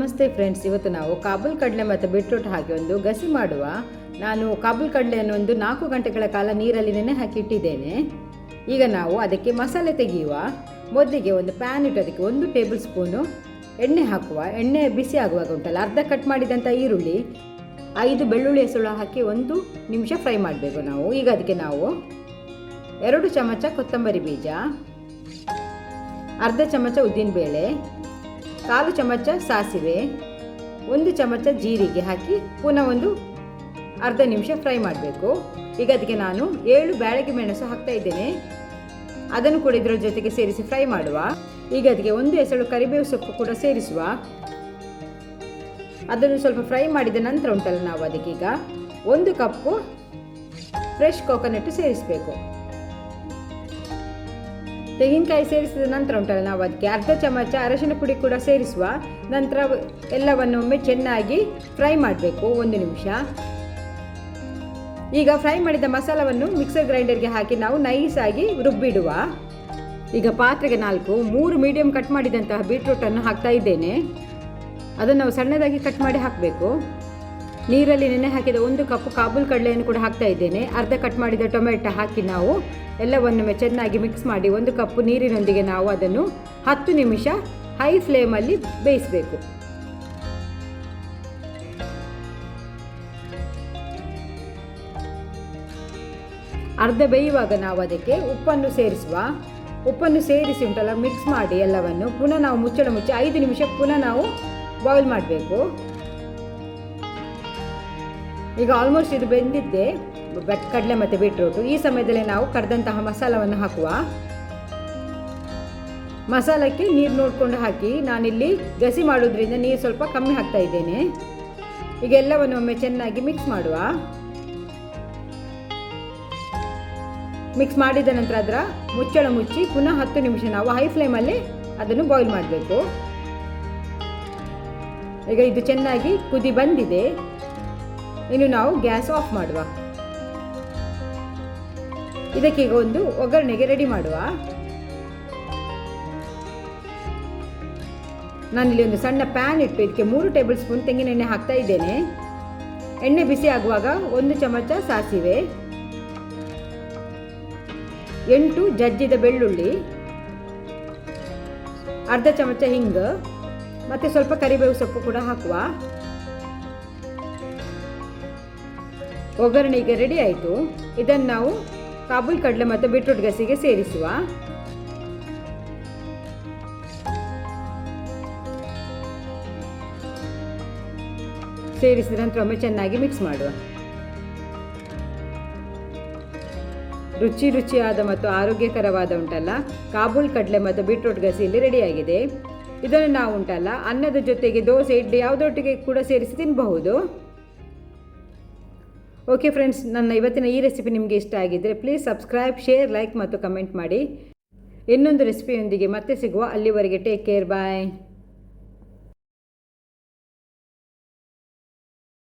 ನಮಸ್ತೆ ಫ್ರೆಂಡ್ಸ್, ಇವತ್ತು ನಾವು ಕಾಬೂಲ್ ಕಡಲೆ ಮತ್ತು ಬೀಟ್ರೂಟ್ ಹಾಕಿ ಒಂದು ಗಸಿ ಮಾಡುವ. ನಾನು ಕಾಬೂಲ್ ಕಡಲೆಯನ್ನು ಒಂದು ನಾಲ್ಕು ಗಂಟೆಗಳ ಕಾಲ ನೀರಲ್ಲಿ ನೆನೆ ಹಾಕಿ ಇಟ್ಟಿದ್ದೇನೆ. ಈಗ ನಾವು ಅದಕ್ಕೆ ಮಸಾಲೆ ತೆಗೆಯುವ. ಮೊದಲಿಗೆ ಒಂದು ಪ್ಯಾನ್ ಇಟ್ಟು ಅದಕ್ಕೆ ಒಂದು ಟೇಬಲ್ ಸ್ಪೂನು ಎಣ್ಣೆ ಹಾಕುವ. ಎಣ್ಣೆ ಬಿಸಿ ಆಗುವಾಗ ಉಂಟಲ್ಲ, ಅರ್ಧ ಕಟ್ ಮಾಡಿದಂಥ ಈರುಳ್ಳಿ, ಐದು ಬೆಳ್ಳುಳ್ಳಿ ಹೆಸಳು ಹಾಕಿ ಒಂದು ನಿಮಿಷ ಫ್ರೈ ಮಾಡಬೇಕು ನಾವು. ಈಗ ಅದಕ್ಕೆ ನಾವು ಎರಡು ಚಮಚ ಕೊತ್ತಂಬರಿ ಬೀಜ, ಅರ್ಧ ಚಮಚ ಉದ್ದಿನಬೇಳೆ ಕಾಲು ಚಮಚ ಸಾಸಿವೆ, ಒಂದು ಚಮಚ ಜೀರಿಗೆ ಹಾಕಿ ಪುನಃ ಒಂದು ಅರ್ಧ ನಿಮಿಷ ಫ್ರೈ ಮಾಡಬೇಕು. ಈಗ ಅದಕ್ಕೆ ನಾನು ಏಳು ಬ್ಯಾಳಗಿ ಮೆಣಸು ಹಾಕ್ತಾ ಇದ್ದೇನೆ. ಅದನ್ನು ಕೂಡ ಇದರ ಜೊತೆಗೆ ಸೇರಿಸಿ ಫ್ರೈ ಮಾಡುವ. ಈಗ ಅದಕ್ಕೆ ಒಂದು ಎಸಳು ಕರಿಬೇವು ಸೊಪ್ಪು ಕೂಡ ಸೇರಿಸುವ. ಅದನ್ನು ಸ್ವಲ್ಪ ಫ್ರೈ ಮಾಡಿದ ನಂತರ ಉಂಟಲ್ಲ ನಾವು ಅದಕ್ಕೀಗ ಒಂದು ಕಪ್ಪು ಫ್ರೆಶ್ ಕೋಕೋನಟ್ ಸೇರಿಸಬೇಕು. ತೆಂಗಿನಕಾಯಿ ಸೇರಿಸಿದ ನಂತರ ಉಂಟಲ್ಲ ನಾವು ಅದಕ್ಕೆ ಅರ್ಧ ಚಮಚ ಅರಶಿನ ಪುಡಿ ಕೂಡ ಸೇರಿಸುವ ನಂತರ ಎಲ್ಲವನ್ನೊಮ್ಮೆ ಚೆನ್ನಾಗಿ ಫ್ರೈ ಮಾಡಬೇಕು, ಒಂದು ನಿಮಿಷ. ಈಗ ಫ್ರೈ ಮಾಡಿದ ಮಸಾಲವನ್ನು ಮಿಕ್ಸರ್ ಗ್ರೈಂಡರ್ಗೆ ಹಾಕಿ ನಾವು ನೈಸಾಗಿ ರುಬ್ಬಿಡುವ. ಈಗ ಪಾತ್ರೆಗೆ ನಾಲ್ಕು, ಮೂರು ಮೀಡಿಯಂ ಕಟ್ ಮಾಡಿದಂತಹ ಬೀಟ್ರೂಟನ್ನು ಹಾಕ್ತಾ ಇದ್ದೇನೆ. ಅದನ್ನು ನಾವು ಸಣ್ಣದಾಗಿ ಕಟ್ ಮಾಡಿ ಹಾಕಬೇಕು. ನೀರಲ್ಲಿ ನೆನೆ ಹಾಕಿದ ಒಂದು ಕಪ್ ಕಾಬೂಲ್ ಕಡಲೆಯನ್ನು ಕೂಡ ಹಾಕ್ತಾ ಇದ್ದೇನೆ. ಅರ್ಧ ಕಟ್ ಮಾಡಿದ ಟೊಮೆಟೊ ಹಾಕಿ ನಾವು ಎಲ್ಲವನ್ನು ಚೆನ್ನಾಗಿ ಮಿಕ್ಸ್ ಮಾಡಿ ಒಂದು ಕಪ್ ನೀರಿನೊಂದಿಗೆ ನಾವು ಅದನ್ನು ಹತ್ತು ನಿಮಿಷ ಹೈ ಫ್ಲೇಮಲ್ಲಿ ಬೇಯಿಸಬೇಕು. ಅರ್ಧ ಬೇಯುವಾಗ ನಾವು ಅದಕ್ಕೆ ಉಪ್ಪನ್ನು ಸೇರಿಸುವ, ಉಪ್ಪನ್ನು ಸೇರಿಸಿ ಉಂಟಲ್ಲ ಮಿಕ್ಸ್ ಮಾಡಿ ಎಲ್ಲವನ್ನು. ಪುನಃ ನಾವು ಮುಚ್ಚಳ ಮುಚ್ಚಿ ಐದು ನಿಮಿಷ ಪುನಃ ನಾವು ಬಾಯ್ಲ್ ಮಾಡಬೇಕು. ಈಗ ಆಲ್ಮೋಸ್ಟ್ ಇದು ಬೆಂದಿದ್ದೆ, ಬೆಟ್ ಕಡಲೆ ಮತ್ತು ಬೀಟ್ರೂಟು ಈ ಸಮಯದಲ್ಲಿ ನಾವು ಕರೆದಂತಹ ಮಸಾಲವನ್ನು ಹಾಕುವ. ಮಸಾಲಕ್ಕೆ ನೀರು ನೋಡಿಕೊಂಡು ಹಾಕಿ, ನಾನಿಲ್ಲಿ ಗಸಿ ಮಾಡೋದ್ರಿಂದ ನೀರು ಸ್ವಲ್ಪ ಕಮ್ಮಿ ಹಾಕ್ತಾ ಇದ್ದೇನೆ. ಈಗ ಎಲ್ಲವನ್ನು ಒಮ್ಮೆ ಚೆನ್ನಾಗಿ ಮಿಕ್ಸ್ ಮಾಡುವ. ಮಿಕ್ಸ್ ಮಾಡಿದ ನಂತರ ಅದರ ಮುಚ್ಚಳ ಮುಚ್ಚಿ ಪುನಃ ಹತ್ತು ನಿಮಿಷ ನಾವು ಹೈ ಫ್ಲೇಮಲ್ಲಿ ಅದನ್ನು ಬಾಯ್ಲ್ ಮಾಡಬೇಕು. ಈಗ ಇದು ಚೆನ್ನಾಗಿ ಕುದಿ ಬಂದಿದೆ. ಇನ್ನು ನಾವು ಗ್ಯಾಸ್ ಆಫ್ ಮಾಡುವ. ಇದಕ್ಕೀಗ ಒಂದು ಒಗ್ಗರಣೆಗೆ ರೆಡಿ ಮಾಡುವ. ನಾನಿಲ್ಲಿ ಒಂದು ಸಣ್ಣ ಪ್ಯಾನ್ ಇಟ್ಟು ಇದಕ್ಕೆ ಮೂರು ಟೇಬಲ್ ಸ್ಪೂನ್ ತೆಂಗಿನ ಎಣ್ಣೆ ಹಾಕ್ತಾ ಇದ್ದೇನೆ. ಎಣ್ಣೆ ಬಿಸಿ ಆಗುವಾಗ ಒಂದು ಚಮಚ ಸಾಸಿವೆ. ಎಂಟು ಜಜ್ಜಿದ ಬೆಳ್ಳುಳ್ಳಿ. ಅರ್ಧ ಚಮಚ ಹಿಂಗ. ಮತ್ತು ಸ್ವಲ್ಪ ಕರಿಬೇವು ಸೊಪ್ಪು ಕೂಡ ಹಾಕುವ. ಒಗ್ಗರಣೆಗೆ ರೆಡಿ ಆಯಿತು. ಇದನ್ನು ನಾವು ಕಾಬೂಲ್ ಕಡಲೆ ಮತ್ತು ಬೀಟ್ರೂಟ್ ಗಸಿಗೆ ಸೇರಿಸುವ. ಸೇರಿಸಿದ ನಂತರ ಒಮ್ಮೆ ಚೆನ್ನಾಗಿ ಮಿಕ್ಸ್ ಮಾಡುವ. ರುಚಿ ರುಚಿಯಾದ ಮತ್ತು ಆರೋಗ್ಯಕರವಾದ ಉಂಟಲ್ಲ, ಕಾಬೂಲ್ ಕಡಲೆ ಮತ್ತು ಬೀಟ್ರೂಟ್ ಗಸಿ ಇಲ್ಲಿ ರೆಡಿಯಾಗಿದೆ ಇದನ್ನು ನಾವು ಉಂಟಲ್ಲ, ಅನ್ನದ ಜೊತೆಗೆ ದೋಸೆ, ಇಡ್ಲಿ ಯಾವುದೊಟ್ಟಿಗೆ ಕೂಡ ಸೇರಿಸಿ ತಿನ್ನಬಹುದು ಓಕೆ ಫ್ರೆಂಡ್ಸ್ ನನ್ನ ಇವತ್ತಿನ ಈ ರೆಸಿಪಿ ನಿಮಗೆ ಇಷ್ಟ ಆಗಿದ್ದರೆ ಪ್ಲೀಸ್ ಸಬ್ಸ್ಕ್ರೈಬ್ ಶೇರ್ ಲೈಕ್ ಮತ್ತು ಕಮೆಂಟ್ ಮಾಡಿ. ಇನ್ನೊಂದು ರೆಸಿಪಿಯೊಂದಿಗೆ ಮತ್ತೆ ಸಿಗುವ ಅಲ್ಲಿವರೆಗೆ ಟೇಕ್ ಕೇರ್ ಬಾಯ್